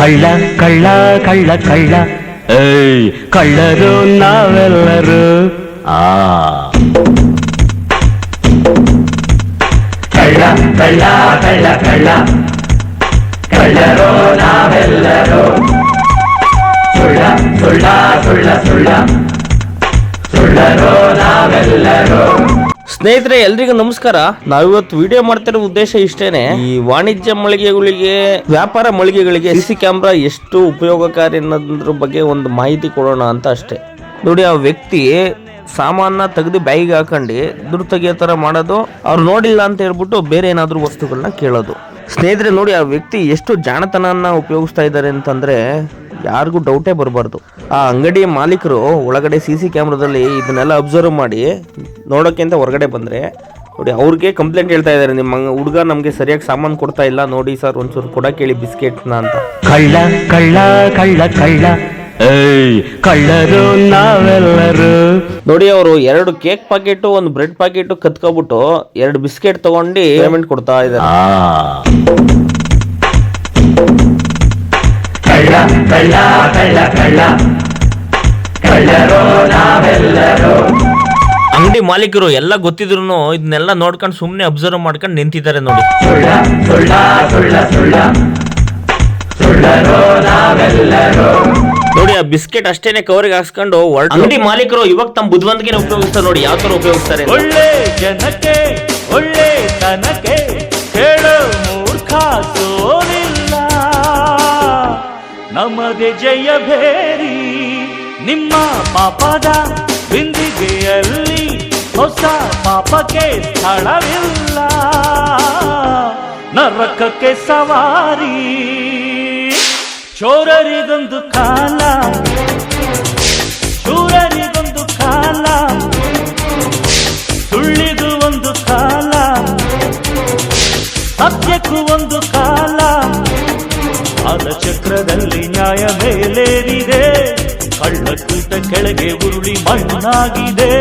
ಕಳ್ಳ ಕಳ್ಳ ಕಳ್ಳ ಕಳ್ಳ. ಏಯ್, ಕಳ್ಳರು ನಾವೆಲ್ಲರೂ. ಆ. ಕಳ್ಳ ಕಳ್ಳ ಕಳ್ಳ ಕಳ್ಳ. ಕಳ್ಳರು ನಾವೆಲ್ಲರೂ. ಸುಳ್ಳ ಸುಳ್ಳ ಸುಳ್ಳ ಸುಳ್ಳ. ಸುಳ್ಳರು ನಾವೆಲ್ಲರೂ. ಸ್ನೇಹಿತರೆ, ಎಲ್ರಿಗೂ ನಮಸ್ಕಾರ. ನಾವಿವತ್ತು ವಿಡಿಯೋ ಮಾಡ್ತಿರೋ ಉದ್ದೇಶ ಇಷ್ಟೇನೆ. ಈ ವಾಣಿಜ್ಯ ಮಳಿಗೆಗಳಿಗೆ, ವ್ಯಾಪಾರ ಮಳಿಗೆಗಳಿಗೆ ಸಿ ಕ್ಯಾಮ್ರಾ ಎಷ್ಟು ಉಪಯೋಗಕಾರಿ ಅನ್ನೋದ್ರ ಬಗ್ಗೆ ಒಂದು ಮಾಹಿತಿ ಕೊಡೋಣ ಅಂತ ಅಷ್ಟೇ. ನೋಡಿ, ಆ ವ್ಯಕ್ತಿ ಸಾಮಾನ ತೆಗೆದು ಬ್ಯಾಗಿಗೆ ಹಾಕೊಂಡು ದುಡ್ಡು ತೆಗಿಯೋ ಥರ ಮಾಡೋದು, ಅವ್ರು ನೋಡಿಲ್ಲ ಅಂತ ಹೇಳ್ಬಿಟ್ಟು ಬೇರೆ ಏನಾದರೂ ವಸ್ತುಗಳನ್ನ ಕೇಳೋದು. ಸ್ನೇಹಿತರೆ, ನೋಡಿ, ಆ ವ್ಯಕ್ತಿ ಎಷ್ಟು ಜಾಣತನನ ಉಪಯೋಗಿಸ್ತಾ ಇದ್ದಾರೆ ಅಂತಂದ್ರೆ ಯಾರಿಗೂ ಡೌಟೇ ಬರಬಾರ್ದು. ಆ ಅಂಗಡಿಯ ಮಾಲೀಕರು ಒಳಗಡೆ ಸಿ ಸಿ ಕ್ಯಾಮ್ರಾದಲ್ಲಿ ಇದನ್ನೆಲ್ಲ ಅಬ್ಸರ್ವ್ ಮಾಡಿ ನೋಡೋಕ್ಕೆ ಅಂತ ಹೊರಗಡೆ ಬಂದರೆ ನೋಡಿ ಅವ್ರಿಗೆ ಕಂಪ್ಲೇಂಟ್ ಹೇಳ್ತಾ ಇದ್ದಾರೆ. ನಿಮ್ಮ ಹುಡುಗ ನಮಗೆ ಸರಿಯಾಗಿ ಸಾಮಾನು ಕೊಡ್ತಾ ಇಲ್ಲ ನೋಡಿ ಸರ್ ಒಂಚೂರು ಕೊಡ ಕೇಳಿ ಬಿಸ್ಕೆಟ್ನ ಅಂತ. ಕಳ್ಳ ಕಳ್ಳ ಕಳ್ಳ ಕಳ್ಳ. ಕಳ್ಳರು ನಾವೆಲ್ಲರೂ. ನೋಡಿ ಅವರು ಎರಡು ಕೇಕ್ ಪ್ಯಾಕೆಟ್ ಒಂದು ಬ್ರೆಡ್ ಪ್ಯಾಕೆಟ್ ಕತ್ಕೊಬಿಟ್ಟು ಎರಡು ಬಿಸ್ಕೆಟ್ ತಗೊಂಡು ಪೇಮೆಂಟ್ ಕೊಡ್ತಾ ಇದ್ದಾರೆ. ಕಳ್ಳ ಕಳ್ಳ ಕಳ್ಳ. ಕಳ್ಳರೋ ನಾವೆಲ್ಲರೂ. ಅಂಗಡಿ ಮಾಲೀಕರು ಎಲ್ಲ ಗೊತ್ತಿದ್ರು ಇದನ್ನೆಲ್ಲ ನೋಡ್ಕೊಂಡು ಸುಮ್ಮನೆ ಅಬ್ಸರ್ವ್ ಮಾಡ್ಕೊಂಡು ನಿಂತಿದ್ದಾರೆ ನೋಡಿ. ಸುಳ್ಳ ಸುಳ್ಳ ಸುಳ್ಳ ಸುಳ್ಳ. ಸುಳ್ಳರು ನಾವೆಲ್ಲರೂ. ನೋಡಿ ಆ ಬಿಸ್ಕೆಟ್ ಅಷ್ಟೇನೆ ಕವರಿಗೆ ಹಾಕ್ಸ್ಕೊಂಡು ಅಂಗಡಿ ಮಾಲೀಕರು ಇವಾಗ ತಮ್ಮ ಬುದ್ಧಿವಂತಿಕೆ ಉಪಯೋಗಿಸ್ತಾರೆ ನೋಡಿ ಯಾವ ತರ ಉಪಯೋಗಿಸ್ತಾರೆ ಒಳ್ಳೆ ಜನಕ್ಕೆ ಒಳ್ಳೆ ತನಕ್ಕೆ ಹೇಳೋ ನಮ್ಮದೇ ಜಯ ಭೇರಿ. ನಿಮ್ಮ ಪಾಪದ ಬಿಂದಿಗೆಯಲ್ಲಿ ಹೊಸ ಪಾಪಕ್ಕೆ ಸ್ಥಳವಿಲ್ಲ. ನರಕಕ್ಕೆ ಸವಾರಿ. ಚೋರರಿಗೊಂದು ಕಾಲ. ಶೂರರಿಗೊಂದು ಕಾಲ. ಸುಳ್ಳಿಗೂ ಒಂದು ಕಾಲ. ಸತ್ಯಕ್ಕೂ ಒಂದು ಕಾಲ. ಕೆಳಗೆ ಉರುಳಿ ಮಣ್ಣಾಗಿದೆ.